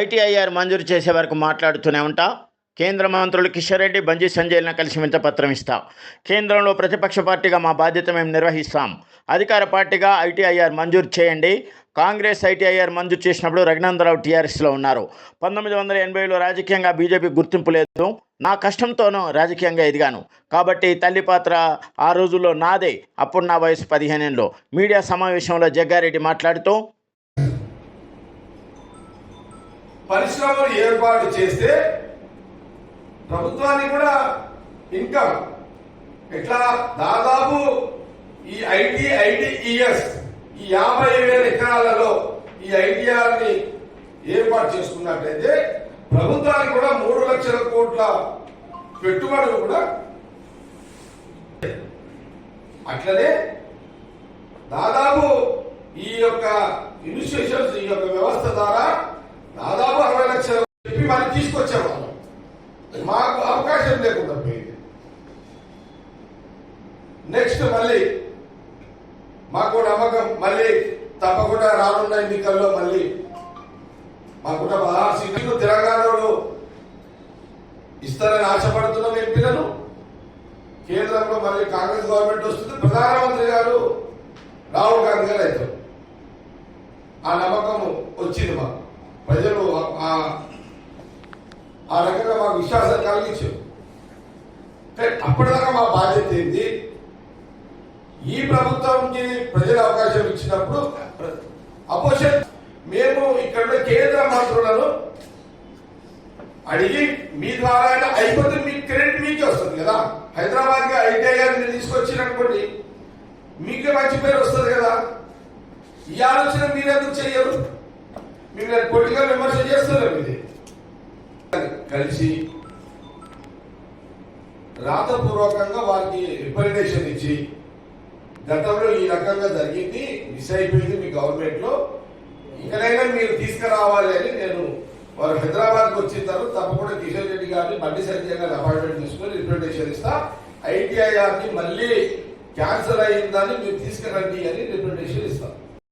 ITIR మంజూరు చేసే వరకు మాట్లాడుతూనే ఉంటా. కేంద్ర మంత్రులు కిషన్ రెడ్డి బంజీ సంజయ్లను కలిసి వింతపత్రం ఇస్తాం. కేంద్రంలో ప్రతిపక్ష పార్టీగా మా బాధ్యత మేము నిర్వహిస్తాం. అధికార పార్టీగా ఐటీఐఆర్ మంజూరు చేయండి. కాంగ్రెస్ ఐటీఐఆర్ మంజూరు చేసినప్పుడు రఘునందరావు టీఆర్ఎస్లో ఉన్నారు. పంతొమ్మిది వందల ఎనభైలో రాజకీయంగా బీజేపీ గుర్తింపు లేదు. నా కష్టంతోనూ రాజకీయంగా ఎదిగాను. కాబట్టి తల్లి పాత్ర ఆ రోజుల్లో నాదే. అప్పుడు నా వయసు పదిహేనేళ్ళలో మీడియా సమావేశంలో జగ్గారెడ్డి మాట్లాడుతూ పరిశ్రమలు ఏర్పాటు చేస్తే ప్రభుత్వానికి కూడా ఇన్కమ్ ఇట్లా దాదాపు ఈ ఐటీ ఐటీఈఎస్ ఈ యాభై వేల ఎకరాలలో ఈ ఐటీఆర్ని ఏర్పాటు చేసుకున్నట్లయితే ప్రభుత్వానికి కూడా మూడు లక్షల కోట్ల పెట్టుబడులు కూడా అట్లనే దాదాపు ఈ యొక్క ఇన్స్టిట్యూషన్స్ ఈ యొక్క వ్యవస్థ ద్వారా దాదాపు అరవై లక్షలు చెప్పి మరి తీసుకొచ్చేవాళ్ళం మాకు అవకాశం లేకుండా పోయింది నెక్స్ట్ మళ్ళీ మాకు నమ్మకం మళ్ళీ తప్పకుండా రానున్న ఎన్నికల్లో మళ్ళీ మాకున్న పదహారు సీట్లు తెలంగాణలో ఇస్తారని ఆశపడుతున్నాం ఎంపీలను కేంద్రంలో మళ్ళీ కాంగ్రెస్ గవర్నమెంట్ వస్తుంది. ప్రధానమంత్రి గారు రాహుల్ గాంధీ గారు అవుతారు ఆ నమ్మకం వచ్చింది మాకు. ప్రజలు ఆ- రకంగా మాకు విశ్వాసం కలిగించారు. అప్పటిదాకా మా బాధ్యత ఏంటి ఈ ప్రభుత్వానికి ప్రజలు అవకాశం ఇచ్చినప్పుడు అపోజిషన్ మేము ఇక్కడ కేంద్ర మంత్రులను అడిగి మీ ద్వారా అయినా అయిపోతే మీ క్రెడిట్ మీకే వస్తుంది కదా. హైదరాబాద్గా ఐటీఐ మీరు తీసుకొచ్చినటువంటి మీకే మంచి పేరు వస్తుంది కదా. ఈ ఆలోచన మీరు ఎందుకు చెయ్యరు మీరు పొలిటికల్ విమర్శ చేస్తున్నారు ఇది కలిసి రాతపూర్వకంగా వారికి రిప్రజెంటేషన్ ఇచ్చి గతంలో ఈ రకంగా జరిగింది మిస్ అయిపోయింది మీ గవర్నమెంట్లో ఇకనైనా మీరు తీసుకురావాలి అని నేను వారు హైదరాబాద్కి వచ్చిన తర్వాత తప్పకుండా కిషన్ రెడ్డి గారిని బండి సంజయ్ గారిని అపాయింట్మెంట్ తీసుకొని రిప్రజెంటేషన్ ఇస్తా. ఐటీఐ గారిని మళ్ళీ క్యాన్సల్ అయిందని మీరు తీసుకురండి అని రిప్రజెంటేషన్ ఇస్తాను